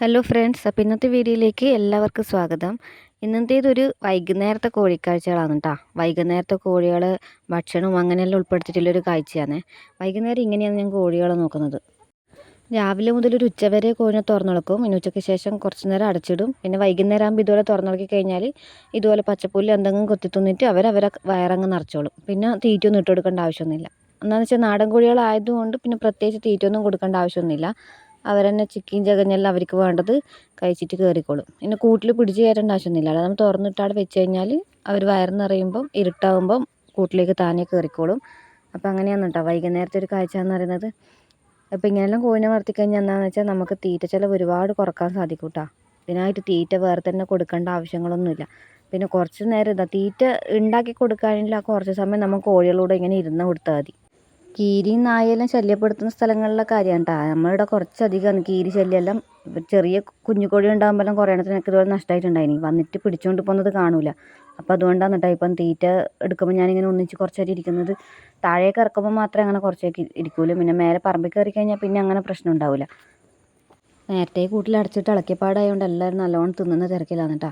Hello friends അപ്പോൾ ഇന്നത്തെ വീഡിയോയിലേക്ക് എല്ലാവർക്കും സ്വാഗതം. ഇന്നത്തേതൊരു വൈകുന്നേരത്തെ കോഴിക്കാഴ്ചകളാണ് കേട്ടോ വൈകുന്നേരത്തെ കോഴികൾ ഭക്ഷണവും അങ്ങനെയെല്ലാം ഉൾപ്പെടുത്തിയിട്ടുള്ളൊരു കാഴ്ചയാണ്. വൈകുന്നേരം ഇങ്ങനെയാണ് ഞാൻ കോഴികളെ നോക്കുന്നത്. രാവിലെ മുതൽ ഒരു ഉച്ചവരെ കോഴിനെ തുറന്നുളക്കും പിന്നെ ഉച്ചയ്ക്ക് ശേഷം കുറച്ച് നേരം അടച്ചിടും. പിന്നെ വൈകുന്നേരം ആകുമ്പോൾ ഇതുപോലെ തുറന്നുളക്കി കഴിഞ്ഞാൽ ഇതുപോലെ പച്ചപ്പുല്ല് എന്തെങ്കിലും കൊത്തി തിന്നിട്ട് അവർ അവരെ വയറങ്ങ് നിറച്ചോളും. പിന്നെ തീറ്റയൊന്നും ഇട്ട് കൊടുക്കേണ്ട ആവശ്യമൊന്നുമില്ല. എന്താണെന്ന് വെച്ചാൽ നാടൻ കോഴികളായതുകൊണ്ട് പിന്നെ പ്രത്യേകിച്ച് തീറ്റയൊന്നും കൊടുക്കേണ്ട ആവശ്യമൊന്നുമില്ല. അവർ തന്നെ ചിക്കിയും ചകഞ്ഞെല്ലാം അവർക്ക് വേണ്ടത് കഴിച്ചിട്ട് കയറിക്കോളും പിന്നെ കൂട്ടിൽ പിടിച്ച് കയറേണ്ട ആവശ്യമൊന്നുമില്ല അല്ലാതെ നമ്മൾ തുറന്നിട്ട് അവിടെ വെച്ച് കഴിഞ്ഞാൽ അവർ വയറ് നിറയുമ്പം ഇരുട്ടാവുമ്പം കൂട്ടിലേക്ക് താനേ കയറിക്കോളും അപ്പം അങ്ങനെയാണ് കേട്ടോ. വൈകുന്നേരത്തെ ഒരു കാഴ്ച എന്ന് പറയുന്നത്. അപ്പം ഇങ്ങനെയെല്ലാം കോഴിനെ വളർത്തിക്കഴിഞ്ഞാൽ എന്താണെന്ന് വെച്ചാൽ നമുക്ക് തീറ്റ ചിലവ് ഒരുപാട് കുറയ്ക്കാൻ സാധിക്കും കേട്ടോ. ഇതിനായിട്ട് തീറ്റ വേറെ തന്നെ കൊടുക്കേണ്ട ആവശ്യങ്ങളൊന്നുമില്ല. പിന്നെ കുറച്ച് നേരം ഇതാ തീറ്റ ഉണ്ടാക്കി കൊടുക്കാനില്ല കുറച്ച് സമയം നമുക്ക് കോഴികളോട് ഇങ്ങനെ ഇരുന്ന് കൊടുത്താൽ മതി. കീരിയും നായയെല്ലാം ശല്യപ്പെടുത്തുന്ന സ്ഥലങ്ങളിലെ കാര്യമാണ് കേട്ടോ നമ്മളിവിടെ കുറച്ചധികമാണ് കീരി ശല്യമെല്ലാം ചെറിയ കുഞ്ഞു കോഴി ഉണ്ടാകുമ്പോഴെല്ലാം കുറേ എനിക്ക് ഇതുപോലെ നഷ്ടമായിട്ടുണ്ടായിനി. വന്നിട്ട് പിടിച്ചുകൊണ്ട് പോകുന്നത് കാണൂല. അപ്പോൾ അതുകൊണ്ടാണ് കേട്ടോ ഇപ്പം തീറ്റ എടുക്കുമ്പോൾ ഞാനിങ്ങനെ ഒന്നിച്ച് കുറച്ചായിട്ട് ഇരിക്കുന്നത്. താഴേക്ക് ഇറക്കുമ്പോൾ മാത്രമേ അങ്ങനെ കുറച്ചേക്ക് ഇരിക്കൂല പിന്നെ മേലെ പറമ്പിൽ കയറി കഴിഞ്ഞാൽ പിന്നെ അങ്ങനെ പ്രശ്നം ഉണ്ടാവില്ല. നേരത്തെ കൂട്ടിൽ അടച്ചിട്ട് ഇളക്കിയപ്പാടായതുകൊണ്ട് എല്ലാവരും നല്ലോണം തിന്നുന്ന തിരക്കിലാണ് കേട്ടോ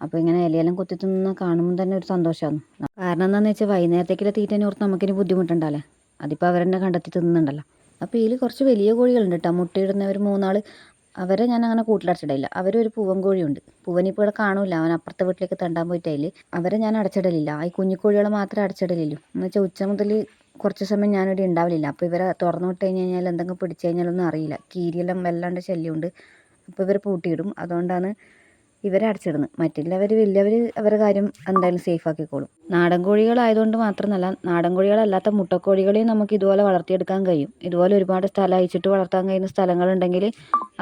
അപ്പോൾ ഇങ്ങനെ ഇലയെല്ലാം കൊത്തി തിന്നുന്ന കാണുമ്പോൾ തന്നെ ഒരു സന്തോഷമാണ്. കാരണം എന്താണെന്ന് വെച്ചാൽ വൈകുന്നേരത്തേക്കുള്ള തീറ്റേനെ ഓർത്ത് നമുക്കിനി ബുദ്ധിമുട്ടുണ്ടല്ലേ അതിപ്പോൾ അവരെന്നെ കണ്ടെത്തി തിന്നുന്നുണ്ടല്ലോ. അപ്പോൾ ഇതിൽ കുറച്ച് വലിയ കോഴികളുണ്ട് കേട്ടോ മുട്ടയിടുന്ന ഒരു മൂന്നാൾ അവരെ ഞാൻ അങ്ങനെ കൂട്ടിലടച്ചിടില്ല അവരൊരു പൂവൻ കോഴിയുണ്ട്. പൂവനിപ്പോൾ ഇവിടെ കാണില്ല അവൻ അപ്പുറത്തെ വീട്ടിലേക്ക് തണ്ടാൻ പോയിട്ടതിൽ അവരെ ഞാൻ അടച്ചിടലില്ല. ഈ കുഞ്ഞിക്കോഴികളെ മാത്രമേ അടച്ചിടലുള്ളൂ എന്ന് വെച്ചാൽ ഉച്ച മുതൽ കുറച്ച് സമയം ഞാനിവിടെ ഉണ്ടാവില്ല അപ്പോൾ ഇവരെ തുറന്നു വിട്ട് കഴിഞ്ഞ് കഴിഞ്ഞാൽ എന്തെങ്കിലും പിടിച്ചു കഴിഞ്ഞാലൊന്നും അറിയില്ല. കീരിയെല്ലാം വല്ലാണ്ട് ശല്യമുണ്ട്. അപ്പോൾ ഇവർ പൂട്ടിയിടും. അതുകൊണ്ടാണ് ഇവരെ അടച്ചിടുന്നത് മറ്റുള്ളവർ വലിയവർ അവരുടെ കാര്യം എന്തായാലും സേഫ് ആക്കിക്കോളും. നാടൻ കോഴികളായതുകൊണ്ട് മാത്രമല്ല നാടൻ കോഴികളല്ലാത്ത മുട്ടക്കോഴികളെയും നമുക്ക് ഇതുപോലെ വളർത്തിയെടുക്കാൻ കഴിയും. ഇതുപോലെ ഒരുപാട് സ്ഥലം അയച്ചിട്ട് വളർത്താൻ കഴിയുന്ന സ്ഥലങ്ങളുണ്ടെങ്കിൽ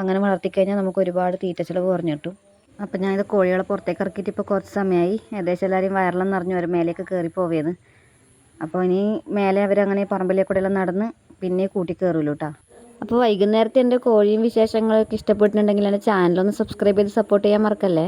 അങ്ങനെ വളർത്തിക്കഴിഞ്ഞാൽ നമുക്ക് ഒരുപാട് തീറ്റ ചിലവ് കുറഞ്ഞു കിട്ടും അപ്പം ഞാനിത് കോഴികളെ പുറത്തേക്ക് ഇറക്കിയിട്ട് ഇപ്പോൾ കുറച്ച് സമയമായി ഏകദേശം എല്ലാവരും വയറെല്ലാം നിറഞ്ഞു ഒരു മേലേക്ക് കയറി പോവേന്ന്. അപ്പോൾ ഇനി മേലെ അവരങ്ങനെ പറമ്പിലേക്കൂടെ എല്ലാം നടന്ന് പിന്നെ കൂട്ടി കയറുമല്ലോ കേട്ടോ അപ്പോൾ വൈകുന്നേരത്തെ എന്റെ കോഴിയും വിശേഷങ്ങളൊക്കെ ഇഷ്ടപ്പെട്ടിട്ടുണ്ടെങ്കിൽ എന്റെ ചാനലൊന്ന് സബ്സ്ക്രൈബ് ചെയ്ത് സപ്പോർട്ട് ചെയ്യാൻ മറക്കല്ലേ?